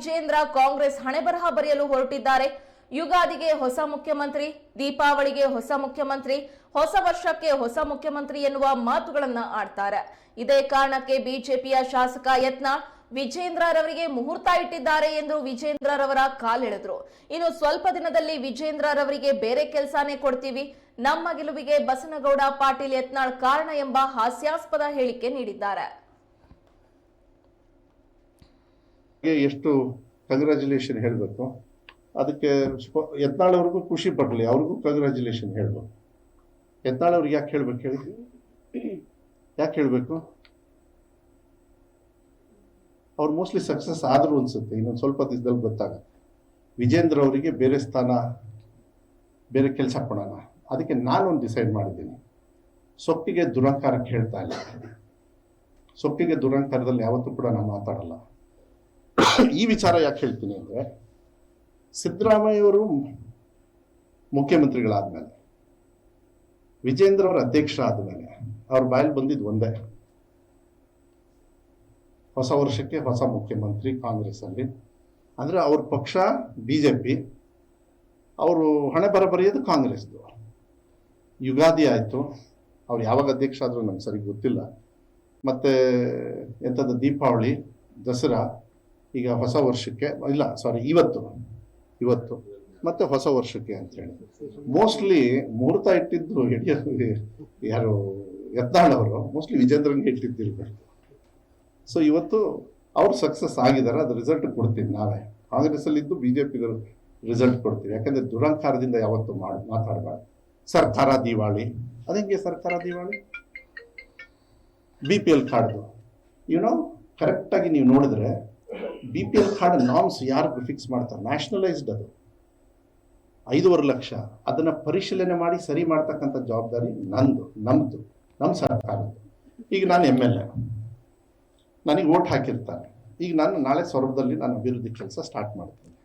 ವಿಜೇಂದ್ರ ಕಾಂಗ್ರೆಸ್ ಹಣೆಬರಹ ಬರೆಯಲು ಹೊರಟಿದ್ದಾರೆ. ಯುಗಾದಿಗೆ ಹೊಸ ಮುಖ್ಯಮಂತ್ರಿ, ದೀಪಾವಳಿಗೆ ಹೊಸ ಮುಖ್ಯಮಂತ್ರಿ, ಹೊಸ ವರ್ಷಕ್ಕೆ ಹೊಸ ಮುಖ್ಯಮಂತ್ರಿ ಎನ್ನುವ ಮಾತುಗಳನ್ನ ಆಡ್ತಾರೆ. ಇದೇ ಕಾರಣಕ್ಕೆ ಬಿಜೆಪಿಯ ಶಾಸಕ ಯತ್ನ ವಿಜೇಂದ್ರರವರಿಗೆ ಮುಹೂರ್ತ ಇಟ್ಟಿದ್ದಾರೆ ಎಂದು ವಿಜೇಂದ್ರರವರ ಕಾಲೆಳೆದ್ರು. ಇನ್ನು ಸ್ವಲ್ಪ ದಿನದಲ್ಲಿ ವಿಜೇಂದ್ರರವರಿಗೆ ಬೇರೆ ಕೆಲಸನೇ ಕೊಡ್ತೀವಿ. ನಮ್ಮ ಗೆಲುವಿಗೆ ಬಸನಗೌಡ ಪಾಟೀಲ್ ಯತ್ನಾಳ್ ಕಾರಣ ಎಂಬ ಹಾಸ್ಯಾಸ್ಪದ ಹೇಳಿಕೆ ನೀಡಿದ್ದಾರೆ. ಎಷ್ಟು ಕಂಗ್ರ್ಯಾಚುಲೇಷನ್ ಹೇಳಬೇಕು. ಅದಕ್ಕೆ ಯತ್ನಾಳವ್ರಿಗೂ ಖುಷಿ ಪಡಲಿ, ಅವ್ರಿಗೂ ಕಂಗ್ರ್ಯಾಚುಲೇಷನ್ ಹೇಳಬೇಕು. ಯತ್ನಾಳ್ ಅವ್ರಿಗೆ ಯಾಕೆ ಹೇಳ್ಬೇಕು ಹೇಳಿ? ಯಾಕೆ ಹೇಳಬೇಕು? ಅವ್ರು ಮೋಸ್ಟ್ಲಿ ಸಕ್ಸಸ್ ಆದರೂ ಅನ್ಸುತ್ತೆ, ಇನ್ನೊಂದು ಸ್ವಲ್ಪ ದಿವಸದಲ್ಲಿ ಗೊತ್ತಾಗುತ್ತೆ. ವಿಜೇಂದ್ರ ಅವರಿಗೆ ಬೇರೆ ಸ್ಥಾನ, ಬೇರೆ ಕೆಲಸ ಕೊಡೋಣ. ಅದಕ್ಕೆ ನಾನೊಂದು ಡಿಸೈಡ್ ಮಾಡಿದ್ದೀನಿ. ಸೊಪ್ಪಿಗೆ ದುರಂಕಾರಕ್ಕೆ ಹೇಳ್ತಾ ಇಲ್ಲ. ಸೊಪ್ಪಿಗೆ ದುರಂಕಾರದಲ್ಲಿ ಯಾವತ್ತೂ ಕೂಡ ನಾನು ಮಾತಾಡಲ್ಲ. ಈ ವಿಚಾರ ಯಾಕೆ ಹೇಳ್ತೀನಿ ಅಂದ್ರೆ ಸಿದ್ದರಾಮಯ್ಯವರು ಮುಖ್ಯಮಂತ್ರಿಗಳಾದ್ಮೇಲೆ, ವಿಜೇಂದ್ರ ಅವರ ಅಧ್ಯಕ್ಷ ಆದಮೇಲೆ ಅವ್ರ ಬಾಯಲ್ಲಿ ಬಂದಿದ್ದು ಒಂದೇ. ಹೊಸ ವರ್ಷಕ್ಕೆ ಹೊಸ ಮುಖ್ಯಮಂತ್ರಿ ಕಾಂಗ್ರೆಸ್ ಅಲ್ಲಿ ಅಂದ್ರೆ ಅವ್ರ ಪಕ್ಷ ಬಿಜೆಪಿ, ಅವರು ಹಣೆ ಬರ ಬರೆಯೋದು ಕಾಂಗ್ರೆಸ್ದು. ಯುಗಾದಿ ಆಯ್ತು, ಅವ್ರು ಯಾವಾಗ ಅಧ್ಯಕ್ಷ ಆದರೂ ನಮ್ಗೆ ಸರಿ ಗೊತ್ತಿಲ್ಲ. ಮತ್ತೆ ಎಂಥದ್ದು ದೀಪಾವಳಿ, ದಸರಾ ಈಗ ಹೊಸ ವರ್ಷಕ್ಕೆ, ಇಲ್ಲ ಸಾರಿ ಇವತ್ತು. ಇವತ್ತು. ಮತ್ತೆ ಹೊಸ ವರ್ಷಕ್ಕೆ ಅಂತ ಹೇಳಿ ಮೋಸ್ಟ್ಲಿ ಮುಹೂರ್ತ ಇಟ್ಟಿದ್ದು ಯಾರು ಯತ್ನಾಳವರು ಮೋಸ್ಟ್ಲಿ ವಿಜೇಂದ್ರನ್ಗೆ ಇಟ್ಟಿದ್ದಿರ್ಬೇಕು ಸೊ ಇವತ್ತು ಅವ್ರು ಸಕ್ಸಸ್ ಆಗಿದ್ದಾರೆ, ಅದು ರಿಸಲ್ಟ್ ಕೊಡ್ತೀವಿ ನಾವೇ. ಕಾಂಗ್ರೆಸ್ ಅಲ್ಲಿ ಜೆ ಬಿಜೆಪಿ ರಿಸಲ್ಟ್ ಕೊಡ್ತೀವಿ. ಯಾಕಂದ್ರೆ ದುರಂಕಾರದಿಂದ ಯಾವತ್ತು ಮಾಡಿ ಮಾತಾಡಬಾರ್ದು. ಸರ್ಕಾರ ದಿವಾಳಿ. ಅದಂಗೆ ಸರ್ಕಾರ ದಿವಾಳಿ? ಬಿ ಪಿ ಎಲ್ ಕಾರ್ಡ್ದು ಯುನೋ ಕರೆಕ್ಟಾಗಿ ನೀವು ನೋಡಿದ್ರೆ B P L card norms ಯಾರು ಫಿಕ್ಸ್ ಮಾಡ್ತಾರೆ? ನ್ಯಾಷನಲೈಸ್ಡ್ ಅದು. ಐದೂವರೆ ಲಕ್ಷ. ಅದನ್ನ ಪರಿಶೀಲನೆ ಮಾಡಿ ಸರಿ ಮಾಡ್ತಕ್ಕಂಥ ಜವಾಬ್ದಾರಿ ನಂದು ನಮ್ಮದು ನಮ್ಮ ಸರ್ಕಾರದ್ದು. ಈಗ ನಾನು ಎಂ ಎಲ್ ಎ ನನಗೆ ಓಟ್ ಹಾಕಿರ್ತಾರೆ. ಈಗ ನಾನು ನಾಳೆ ಸ್ವರೂಪದಲ್ಲಿ ನಾನು ಅಭಿವೃದ್ಧಿ ಕೆಲಸ ಸ್ಟಾರ್ಟ್ ಮಾಡ್ತೀನಿ.